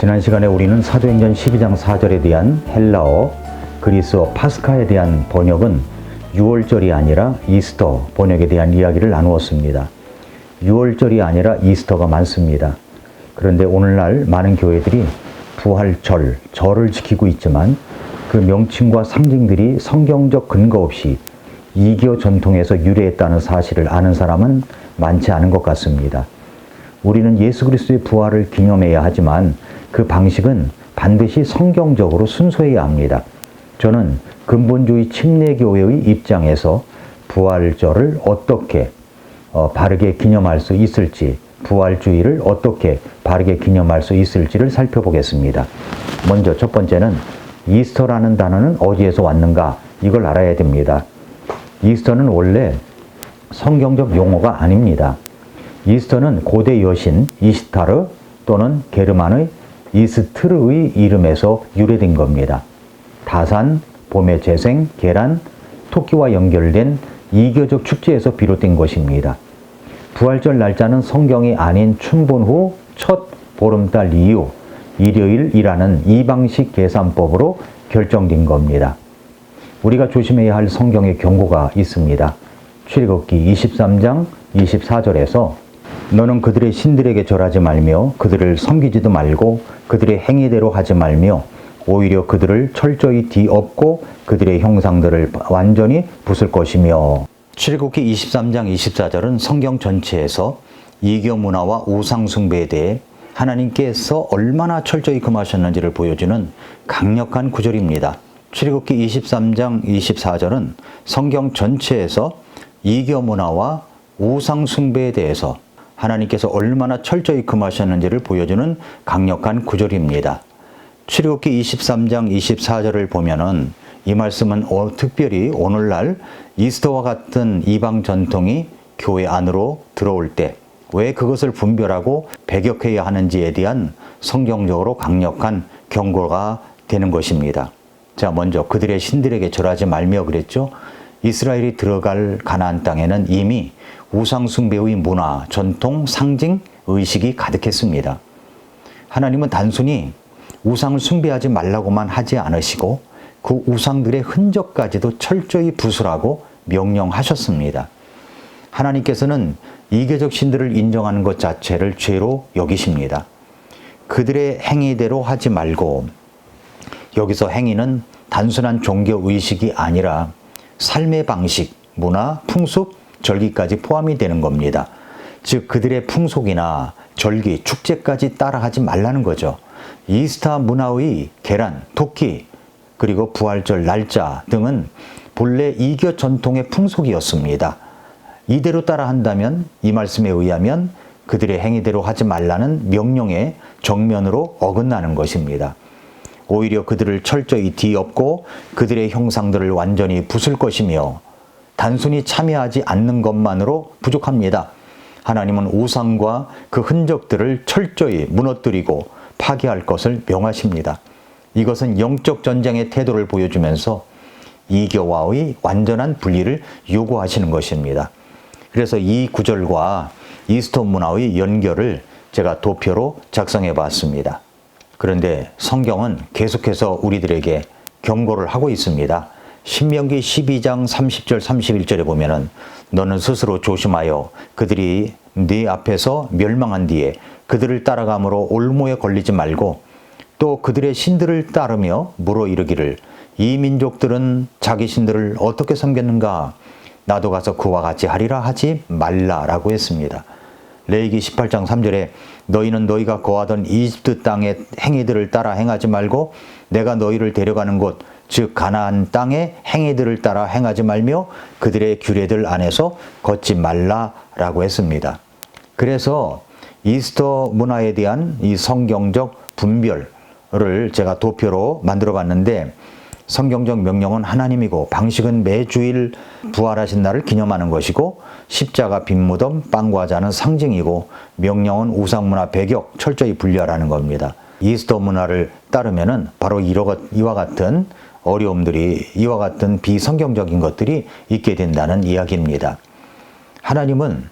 지난 시간에 우리는 사도행전 12장 4절에 대한 헬라어 그리스어 파스카에 대한 번역은 6월절이 아니라 이스터 번역에 대한 이야기를 나누었습니다. 6월절이 아니라 이스터가 많습니다. 그런데 오늘날 많은 교회들이 부활절, 절을 지키고 있지만 그 명칭과 상징들이 성경적 근거 없이 이교 전통에서 유래했다는 사실을 아는 사람은 많지 않은 것 같습니다. 우리는 예수 그리스도의 부활을 기념해야 하지만 그 방식은 반드시 성경적으로 순서해야 합니다. 저는 근본주의 침례교회의 입장에서 부활절을 어떻게 어, 바르게 기념할 수 있을지, 부활주의를 어떻게 바르게 기념할 수 있을지를 살펴보겠습니다. 먼저 첫 번째는 이스터라는 단어는 어디에서 왔는가 이걸 알아야 됩니다. 이스터는 원래 성경적 용어가 아닙니다. 이스터는 고대 여신 이시타르 또는 게르만의 이스트르의 이름에서 유래된 겁니다. 다산, 봄의 재생, 계란, 토끼와 연결된 이교적 축제에서 비롯된 것입니다. 부활절 날짜는 성경이 아닌 춘분 후 첫 보름달 이후 일요일이라는 이방식 계산법으로 결정된 겁니다. 우리가 조심해야 할 성경의 경고가 있습니다. 출애굽기 23장 24절에서 너는 그들의 신들에게 절하지 말며 그들을 섬기지도 말고 그들의 행위대로 하지 말며 오히려 그들을 철저히 뒤엎고 그들의 형상들을 완전히 부술 것이며 출애굽기 23장 24절은 성경 전체에서 이교 문화와 우상 숭배에 대해 하나님께서 얼마나 철저히 금하셨는지를 보여주는 강력한 구절입니다. 출애굽기 23장 24절은 성경 전체에서 이교 문화와 우상 숭배에 대해서 하나님께서 얼마나 철저히 금하셨는지를 보여주는 강력한 구절입니다. 출애굽기 23장 24절을 보면은 이 말씀은 어, 특별히 오늘날 이스터와 같은 이방 전통이 교회 안으로 들어올 때 왜 그것을 분별하고 배격해야 하는지에 대한 성경적으로 강력한 경고가 되는 것입니다. 자, 먼저 그들의 신들에게 절하지 말며 그랬죠. 이스라엘이 들어갈 가나안 땅에는 이미 우상 숭배의 문화, 전통, 상징, 의식이 가득했습니다. 하나님은 단순히 우상을 숭배하지 말라고만 하지 않으시고 그 우상들의 흔적까지도 철저히 부술하고 명령하셨습니다. 하나님께서는 이계적 신들을 인정하는 것 자체를 죄로 여기십니다. 그들의 행위대로 하지 말고 여기서 행위는 단순한 종교 의식이 아니라 삶의 방식, 문화, 풍습, 절기까지 포함이 되는 겁니다. 즉 그들의 풍속이나 절기, 축제까지 따라하지 말라는 거죠. 이스타 문화의 계란, 토끼, 그리고 부활절 날짜 등은 본래 이교 전통의 풍속이었습니다. 이대로 따라한다면 이 말씀에 의하면 그들의 행위대로 하지 말라는 명령에 정면으로 어긋나는 것입니다. 오히려 그들을 철저히 뒤엎고 그들의 형상들을 완전히 부술 것이며 단순히 참여하지 않는 것만으로 부족합니다. 하나님은 우상과 그 흔적들을 철저히 무너뜨리고 파괴할 것을 명하십니다. 이것은 영적 전쟁의 태도를 보여주면서 이교와의 완전한 분리를 요구하시는 것입니다. 그래서 이 구절과 이스톤 문화의 연결을 제가 도표로 작성해 봤습니다. 그런데 성경은 계속해서 우리들에게 경고를 하고 있습니다. 신명기 12장 30절 31절에 보면은 너는 스스로 조심하여 그들이 네 앞에서 멸망한 뒤에 그들을 따라감으로 올무에 걸리지 말고 또 그들의 신들을 따르며 물어 이르기를 이 민족들은 자기 신들을 어떻게 섬겼는가 나도 가서 그와 같이 하리라 하지 말라라고 했습니다. 레이기 18장 3절에 너희는 너희가 거하던 이집트 땅의 행위들을 따라 행하지 말고 내가 너희를 데려가는 곳 즉 가나안 땅의 행위들을 따라 행하지 말며 그들의 규례들 안에서 걷지 말라라고 했습니다. 그래서 이스터 문화에 대한 이 성경적 분별을 제가 도표로 만들어 봤는데 성경적 명령은 하나님이고 방식은 매주일 부활하신 날을 기념하는 것이고 십자가 빈무덤 빵과자는 상징이고 명령은 우상문화 배격 철저히 분리하라는 겁니다. 이스터 문화를 따르면은 바로 이와 같은 어려움들이 이와 같은 비성경적인 것들이 있게 된다는 이야기입니다. 하나님은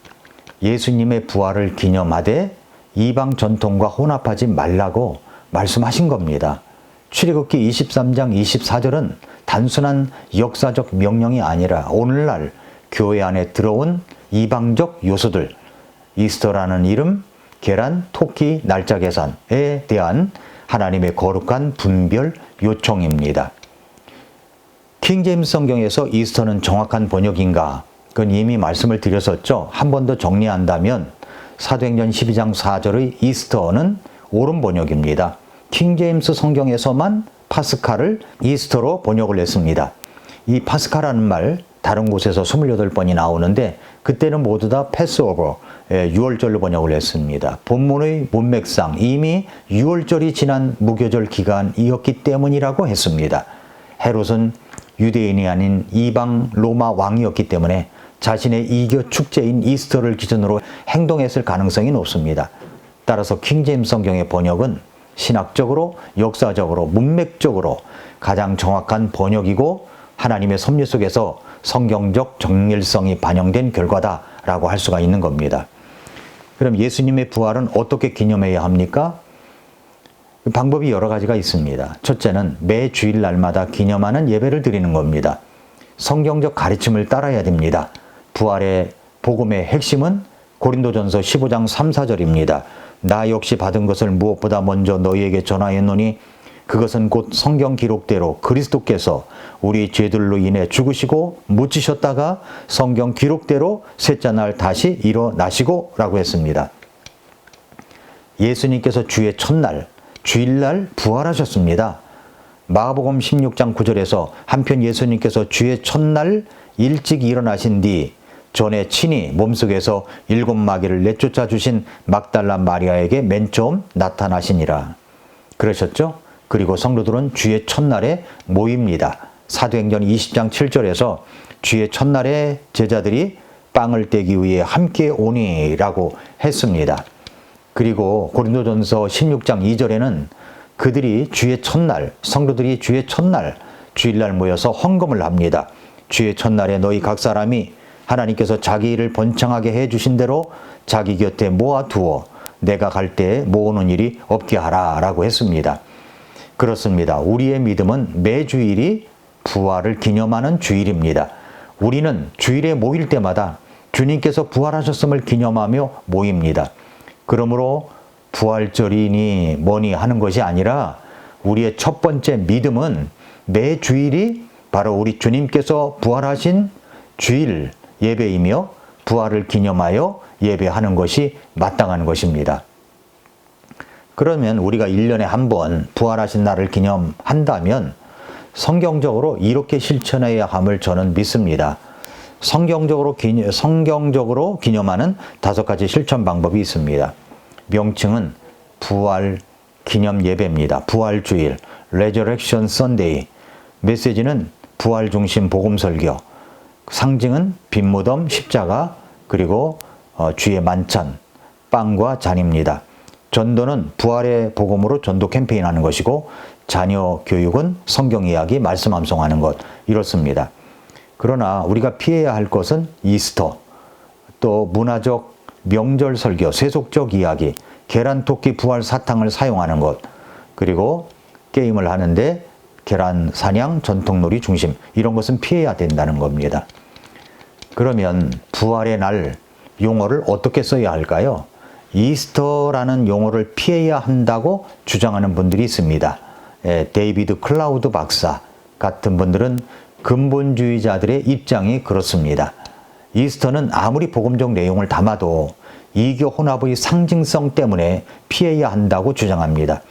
예수님의 부활을 기념하되 이방 전통과 혼합하지 말라고 말씀하신 겁니다. 출애굽기 23장 24절은 단순한 역사적 명령이 아니라 오늘날 교회 안에 들어온 이방적 요소들 이스터라는 이름, 계란, 토끼, 날짜 계산에 대한 하나님의 거룩한 분별 요청입니다. 킹제임스 성경에서 이스터는 정확한 번역인가? 그건 이미 말씀을 드렸었죠. 한 번 더 정리한다면 사도행전 12장 4절의 이스터는 옳은 번역입니다. 킹제임스 성경에서만 파스칼을 이스터로 번역을 했습니다. 이 파스칼이라는 말 다른 곳에서 28번이 나오는데 그때는 모두 다 패스오버, 예, 6월절로 번역을 했습니다. 본문의 문맥상 이미 6월절이 지난 무교절 기간이었기 때문이라고 했습니다. 헤롯은 유대인이 아닌 이방 로마 왕이었기 때문에 자신의 이교 축제인 이스터를 기준으로 행동했을 가능성이 높습니다. 따라서 킹제임 성경의 번역은 신학적으로, 역사적으로, 문맥적으로 가장 정확한 번역이고 하나님의 섭리 속에서 성경적 정밀성이 반영된 결과다라고 할 수가 있는 겁니다. 그럼 예수님의 부활은 어떻게 기념해야 합니까? 방법이 여러 가지가 있습니다. 첫째는 매 주일날마다 기념하는 예배를 드리는 겁니다. 성경적 가르침을 따라야 됩니다. 부활의 복음의 핵심은 고린도전서 15장 3, 4절입니다. 나 역시 받은 것을 무엇보다 먼저 너희에게 전하였노니 그것은 곧 성경 기록대로 그리스도께서 우리 죄들로 인해 죽으시고 묻히셨다가 성경 기록대로 셋째 날 다시 일어나시고 라고 했습니다. 예수님께서 주의 첫날, 주일날 부활하셨습니다. 마가복음 16장 9절에서 한편 예수님께서 주의 첫날 일찍 일어나신 뒤 전에 친히 몸속에서 일곱 마귀를 내쫓아 주신 막달라 마리아에게 맨 처음 나타나시니라. 그러셨죠? 그리고 성도들은 주의 첫날에 모입니다. 사도행전 20장 7절에서 주의 첫날에 제자들이 빵을 떼기 위해 함께 오니라고 했습니다. 그리고 고린도전서 16장 2절에는 그들이 주의 첫날, 성도들이 주의 첫날, 주일날 모여서 헌금을 합니다. 주의 첫날에 너희 각 사람이 하나님께서 자기 일을 번창하게 해 주신 대로 자기 곁에 모아 두어 내가 갈 때에 모으는 일이 없게 하라 라고 했습니다. 그렇습니다. 우리의 믿음은 매 주일이 부활을 기념하는 주일입니다. 우리는 주일에 모일 때마다 주님께서 부활하셨음을 기념하며 모입니다. 그러므로 부활절이니 뭐니 하는 것이 아니라 우리의 첫 번째 믿음은 매 주일이 바로 우리 주님께서 부활하신 주일 예배이며 부활을 기념하여 예배하는 것이 마땅한 것입니다. 그러면 우리가 1년에 한 번 부활하신 날을 기념한다면 성경적으로 이렇게 실천해야 함을 저는 믿습니다. 성경적으로, 기념, 성경적으로 기념하는 다섯 가지 실천 방법이 있습니다. 명칭은 부활 기념 예배입니다. 부활 주일, Resurrection Sunday. 메시지는 부활 중심 복음 설교. 상징은 빈 무덤, 십자가, 그리고 어, 주의 만찬, 빵과 잔입니다. 전도는 부활의 복음으로 전도 캠페인 하는 것이고 자녀 교육은 성경 이야기, 말씀 암송하는 것 이렇습니다. 그러나 우리가 피해야 할 것은 이스터, 또 문화적 명절 설교, 세속적 이야기, 계란 토끼 부활 사탕을 사용하는 것, 그리고 게임을 하는데 계란 사냥, 전통놀이 중심 이런 것은 피해야 된다는 겁니다. 그러면 부활의 날 용어를 어떻게 써야 할까요? 이스터라는 용어를 피해야 한다고 주장하는 분들이 있습니다. 예, 데이비드 클라우드 박사 같은 분들은 근본주의자들의 입장이 그렇습니다. 이스터는 아무리 복음적 내용을 담아도 이교 혼합의 상징성 때문에 피해야 한다고 주장합니다.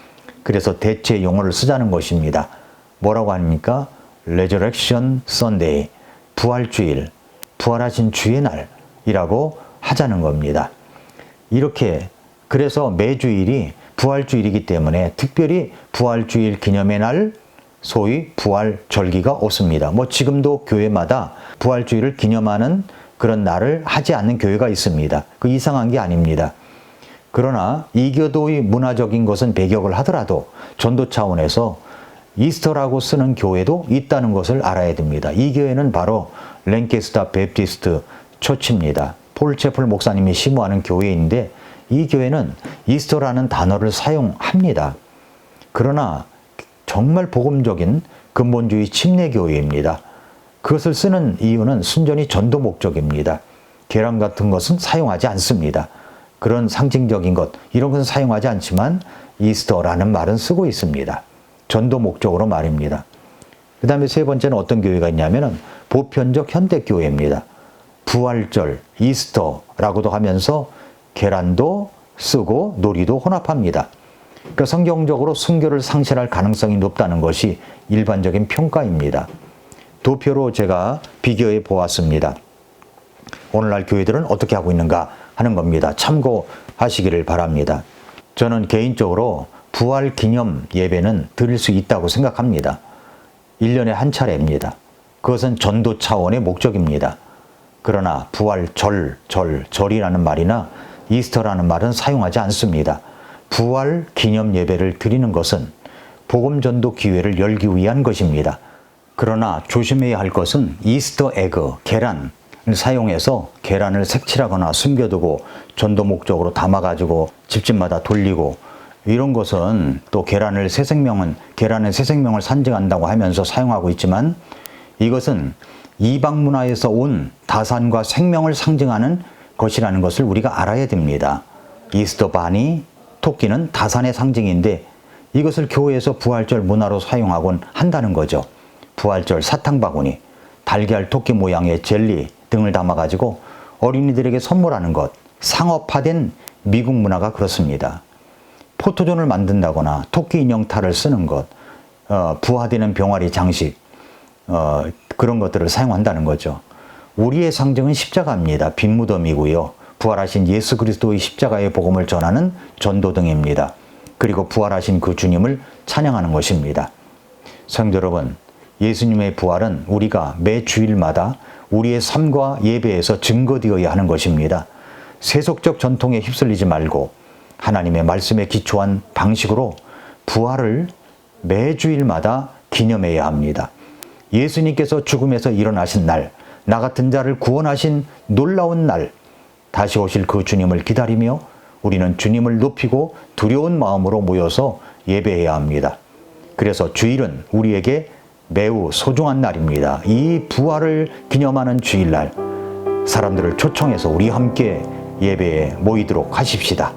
그래서 대체 용어를 쓰자는 것입니다. 뭐라고 합니까? Resurrection Sunday, 부활주일, 부활하신 주의 날이라고 하자는 겁니다. 이렇게 그래서 매주일이 부활주일이기 때문에 특별히 부활주일 기념의 날 소위 부활 절기가 없습니다. 뭐 지금도 교회마다 부활주일을 기념하는 그런 날을 하지 않는 교회가 있습니다. 그 이상한 게 아닙니다. 그러나 이교도의 문화적인 것은 배격을 하더라도 전도 차원에서 이스터라고 쓰는 교회도 있다는 것을 알아야 됩니다. 이 교회는 바로 랭케스타 베프티스트 처치입니다. 폴 채플 목사님이 심무하는 교회인데 이 교회는 이스터라는 단어를 사용합니다. 그러나 정말 복음적인 근본주의 침례교회입니다. 그것을 쓰는 이유는 순전히 전도 목적입니다. 계란 같은 것은 사용하지 않습니다. 그런 상징적인 것, 이런 것은 사용하지 않지만 이스터라는 말은 쓰고 있습니다. 전도 목적으로 말입니다. 그 다음에 세 번째는 어떤 교회가 있냐면은 보편적 현대교회입니다. 부활절, 이스터라고도 하면서 계란도 쓰고 놀이도 혼합합니다. 그러니까 성경적으로 순교를 상실할 가능성이 높다는 것이 일반적인 평가입니다. 도표로 제가 비교해 보았습니다. 오늘날 교회들은 어떻게 하고 있는가 하는 겁니다. 참고하시기를 바랍니다. 저는 개인적으로 부활 기념 예배는 드릴 수 있다고 생각합니다. 1년에 한 차례입니다. 그것은 전도 차원의 목적입니다. 그러나 부활 절, 절, 절이라는 말이나 이스터라는 말은 사용하지 않습니다. 부활 기념 예배를 드리는 것은 복음 전도 기회를 열기 위한 것입니다. 그러나 조심해야 할 것은 이스터 에그, 계란을 사용해서 계란을 색칠하거나 숨겨두고 전도 목적으로 담아가지고 집집마다 돌리고 이런 것은 또 계란을 새 생명은 계란의 새 생명을 상징한다고 하면서 사용하고 있지만 이것은 이방 문화에서 온 다산과 생명을 상징하는 것이라는 것을 우리가 알아야 됩니다. 이스터 바니 토끼는 다산의 상징인데 이것을 교회에서 부활절 문화로 사용하곤 한다는 거죠. 부활절 사탕 바구니, 달걀 토끼 모양의 젤리 등을 담아가지고 어린이들에게 선물하는 것, 상업화된 미국 문화가 그렇습니다. 포토존을 만든다거나 토끼 인형 탈을 쓰는 것, 어, 부화되는 병아리 장식, 어, 그런 것들을 사용한다는 거죠. 우리의 상징은 십자가입니다. 빈 무덤이고요. 부활하신 예수 그리스도의 십자가의 복음을 전하는 전도 등입니다. 그리고 부활하신 그 주님을 찬양하는 것입니다. 성도 여러분, 예수님의 부활은 우리가 매 주일마다 우리의 삶과 예배에서 증거되어야 하는 것입니다. 세속적 전통에 휩쓸리지 말고 하나님의 말씀에 기초한 방식으로 부활을 매 주일마다 기념해야 합니다. 예수님께서 죽음에서 일어나신 날, 나 같은 자를 구원하신 놀라운 날, 다시 오실 그 주님을 기다리며 우리는 주님을 높이고 두려운 마음으로 모여서 예배해야 합니다. 그래서 주일은 우리에게 매우 소중한 날입니다. 이 부활을 기념하는 주일날, 사람들을 초청해서 우리 함께 예배에 모이도록 하십시다.